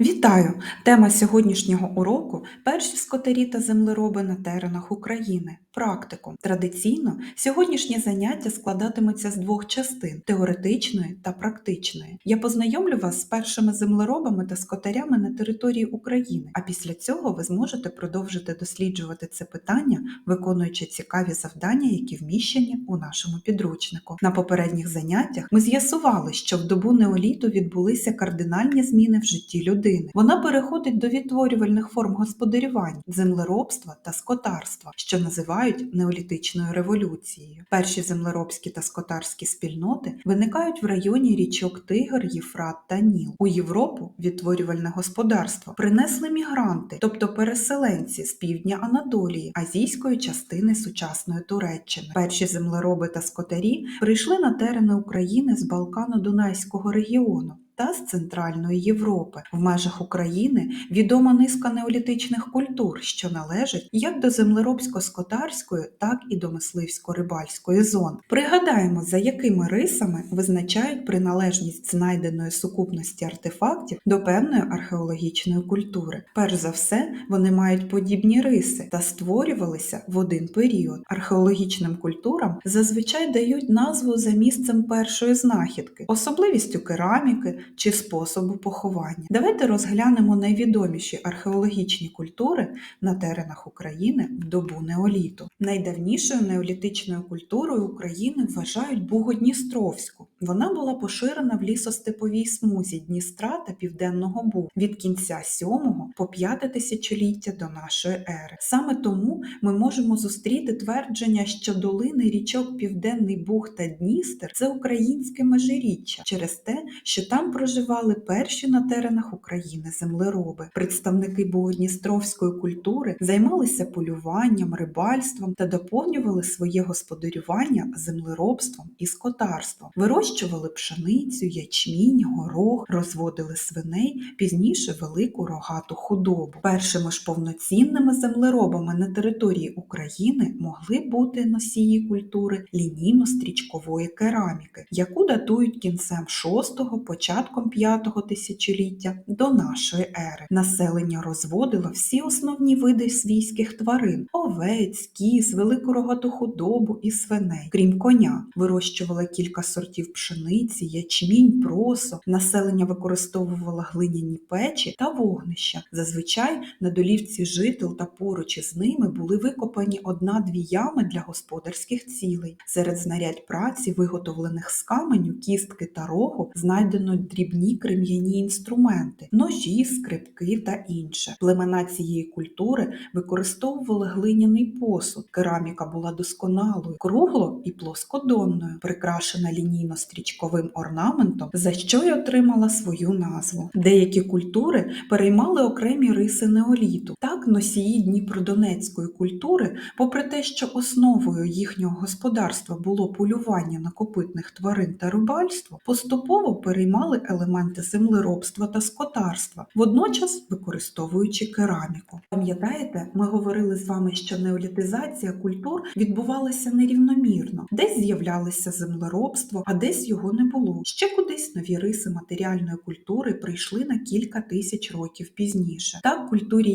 Вітаю! Тема сьогоднішнього уроку перші скотарі та землероби на теренах України. Практикум. Традиційно сьогоднішнє заняття складатиметься з двох частин теоретичної та практичної. Я познайомлю вас з першими землеробами та скотарями на території України, а після цього ви зможете продовжити досліджувати це питання, виконуючи цікаві завдання, які вміщені у нашому підручнику. На попередніх заняттях ми з'ясували, що в добу неоліту відбулися кардинальні зміни в житті людини. Вона переходить до відтворювальних форм господарювання, землеробства та скотарства, що називають неолітичною революцією. Перші землеробські та скотарські спільноти виникають в районі річок Тигр, Єфрат та Ніл. У Європу відтворювальне господарство принесли мігранти, тобто переселенці з півдня Анатолії, азійської частини сучасної Туреччини. Перші землероби та скотарі прийшли на терени України з Балкано-Дунайського регіону. Та з Центральної Європи в межах України відома низка неолітичних культур, що належать як до землеробсько-скотарської, так і до мисливсько-рибальської зон. Пригадаємо, за якими рисами визначають приналежність знайденої сукупності артефактів до певної археологічної культури. Перш за все, вони мають подібні риси та створювалися в один період. Археологічним культурам зазвичай дають назву за місцем першої знахідки, особливістю кераміки чи способу поховання. Давайте розглянемо найвідоміші археологічні культури на теренах України в добу неоліту. Найдавнішою неолітичною культурою України вважають Бугодністровську. Вона була поширена в лісостеповій смузі Дністра та Південного Бугу від кінця 7 по 5 тисячоліття до нашої ери. Саме тому ми можемо зустріти твердження, що долини річок Південний Буг та Дністер це українське межиріччя через те, що там проживали перші на теренах України землероби. Представники Бугодністровської культури займалися полюванням, рибальством та доповнювали своє господарювання землеробством і скотарством. Вирощували пшеницю, ячмінь, горох, розводили свиней, пізніше велику рогату худобу. Першими ж повноцінними землеробами на території України могли бути носії культури лінійно-стрічкової кераміки, яку датують кінцем 6-го, початком 5-го тисячоліття до нашої ери. Населення розводило всі основні види свійських тварин: овець, кіз, велику рогату худобу і свиней. Крім коня, вирощували кілька сортів пшениці, ячмінь, просо. Населення використовувало глиняні печі та вогнища. Зазвичай на долівці жител та поруч із ними були викопані одна-дві ями для господарських цілей. Серед знарядь праці, виготовлених з каменю, кістки та рогу, знайдено дрібні крем'яні інструменти, ножі, скрипки та інше. Племена цієї культури використовували глиняний посуд. Кераміка була досконалою, кругло і плоскодонною, прикрашена лінійно-стрічковим орнаментом, за що й отримала свою назву. Деякі культури переймали окремі риси неоліту. Так, носії Дніпродонецької культури, попри те, що основою їхнього господарства було полювання на копитних тварин та рибальство, поступово переймали елементи землеробства та скотарства, водночас використовуючи кераміку. Пам'ятаєте, ми говорили з вами, що неолітизація культур відбувалася нерівномірно, десь з'являлося землеробство, а десь його не було. Ще кудись нові риси матеріальної культури прийшли на кілька тисяч років пізніше. Так, культурі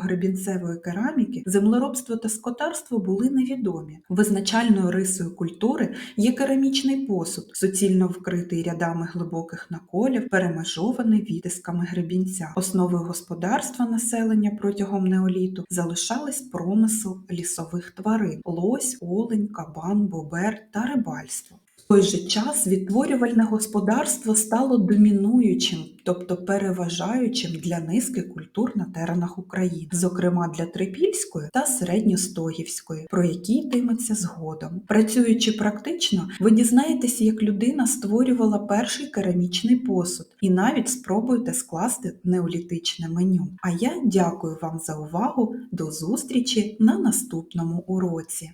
ямково-гребінцевої кераміки землеробство та скотарство були невідомі. Визначальною рисою культури є керамічний посуд, суцільно вкритий рядами глибоких наколів, перемежований відтисками гребінця. Основою господарства населення протягом неоліту залишались промисел лісових тварин: лось, олень, кабан, бобер та рибальство. Той же час відтворювальне господарство стало домінуючим, тобто переважаючим для низки культур на теренах України, зокрема для Трипільської та Середньостогівської, про які йтиметься згодом. Працюючи практично, ви дізнаєтеся, як людина створювала перший керамічний посуд, і навіть спробуєте скласти неолітичне меню. А я дякую вам за увагу. До зустрічі на наступному уроці.